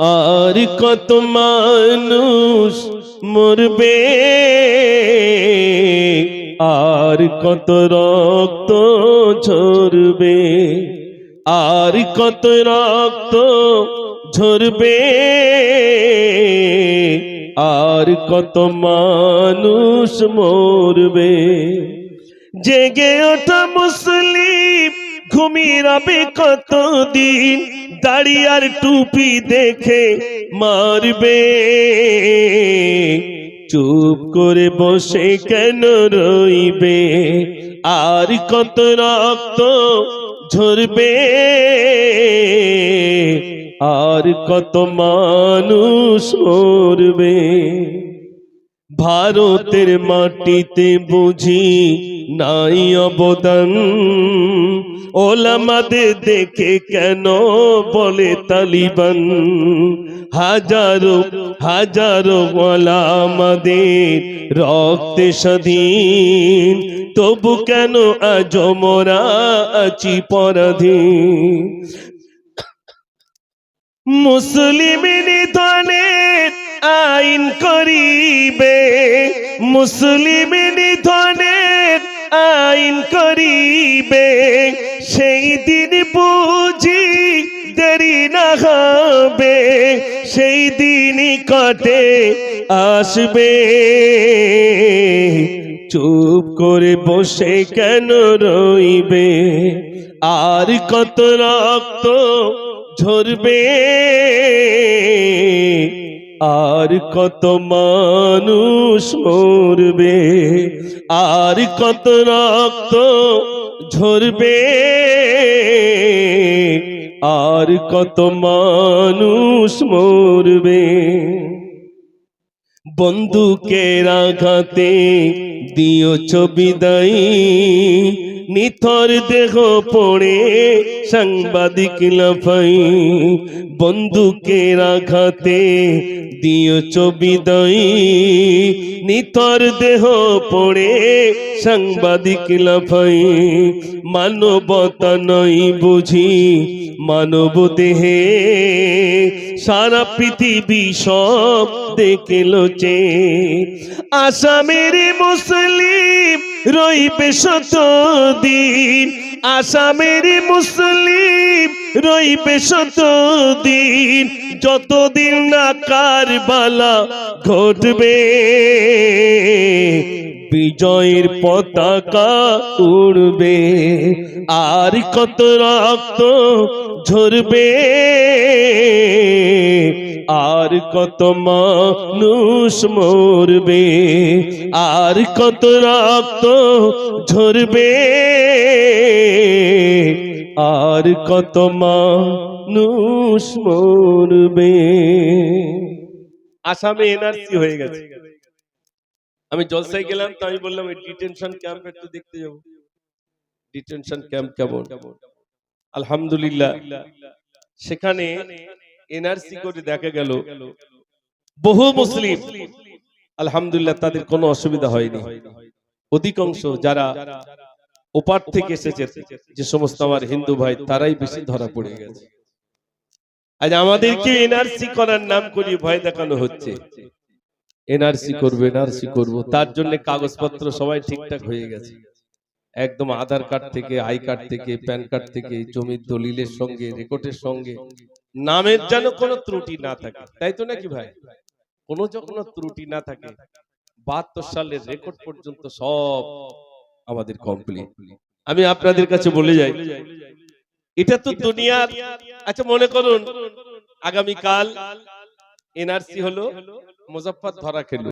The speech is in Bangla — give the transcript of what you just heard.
আর কত মানুষ মরবে? আর কত রক্ত ঝরবে? আর কত রক্ত ঝরবে? আর কত মানুষ মরবে? জেগে ওঠা মুসলিম। ঘুমিয়ে রবে কতদিন? দাড়ি আর টুপি দেখে মারবে। চুপ করে বসে কেন রইবে? আর কত রক্ত ঝরবে? আর কত মানুষ মরবে? ভারতের মাটিতে বুঝি নাই অবদান। ওলামাদের দেখে কেন বলে তালিবান? হাজারো হাজারো ওলামাদের রক্তে স্বাধীন। তবু কেন আজ মোরা আছি পরাধীন? মুসলিম নিধনের আইন করিবে, মুসলিম নিধনের আইন করিবে। সেই দিন বুঝি দেরি না হবে, সেই দিনই কটে আসবে। চুপ করে বসে কেন রইবে? আর কত রক্ত ঝরবে? আর কত মানুষ মরবে, আর কত রক্ত ঝরবে, আর কত মানুষ মরবে। বন্দুকের আঘাতে দিও ছবি দায়ী নিথর দেহ পড়ে সাংবাদিক লাফাই, বন্দুকের আঘাতে দিও ছবি দায়ী নিথর দেহ পড়ে সাংবাদিক লাফাই, মানবতা নই বুঝি মানব দেহে। সারা পৃথিবী সব দেখল চে আসামের মুসলিম রইবে শতদিন। আসামের মুসলিম রইবে শতদিন। যতদিন না কারবালা ঘটবে, বিজয়ের পতাকা উড়বে, আর কত রক্ত ঝরবে। আর কত মানুষ মরবে? আর কত রক্ত ঝরবে? আর কত মানুষ মরবে? আসামে এনআরসি হয়ে গেছে। আমি জলসাই গেলাম, তো আমি বললাম ডিটেনশন ক্যাম্প একটু দেখতে যাব। ডিটেনশন ক্যাম্প কেমন? আলহামদুলিল্লাহ। সেখানে এনআরসি করে দেখা গেল। বহু মুসলিম। আলহামদুলিল্লাহ তাদের কোনো অসুবিধা হয়নি। অধিকাংশ যারা ওপার থেকে এসেছে যে সমস্ত আমার হিন্দু ভাই তারাই বেশি ধরা পড়ে গেছে। আজ আমাদেরকে এনআরসি করার নাম করি ভয় দেখানো হচ্ছে। এনআরসি করব এনআরসি করব তার জন্য কাগজপত্র সবাই ঠিকঠাক হয়ে গেছে। একদম আধার কার্ড থেকে আই কার্ড থেকে প্যান কার্ড থেকে জমির দলিলের সঙ্গে রেকর্ডের সঙ্গে নামের যেন কোনো ত্রুটি না থাকে। তাই তো নাকি ভাই? কোনো যখন ত্রুটি না থাকে। বাহাত্তর সালের রেকর্ড পর্যন্ত সব আমাদের কমপ্লিট আমি আপনাদের কাছে বলে যাই। এটা তো দুনিয়ার আচ্ছা মনে করুন আগামীকাল এনআরসি হলো মুজফ্ফর ধরা খেলো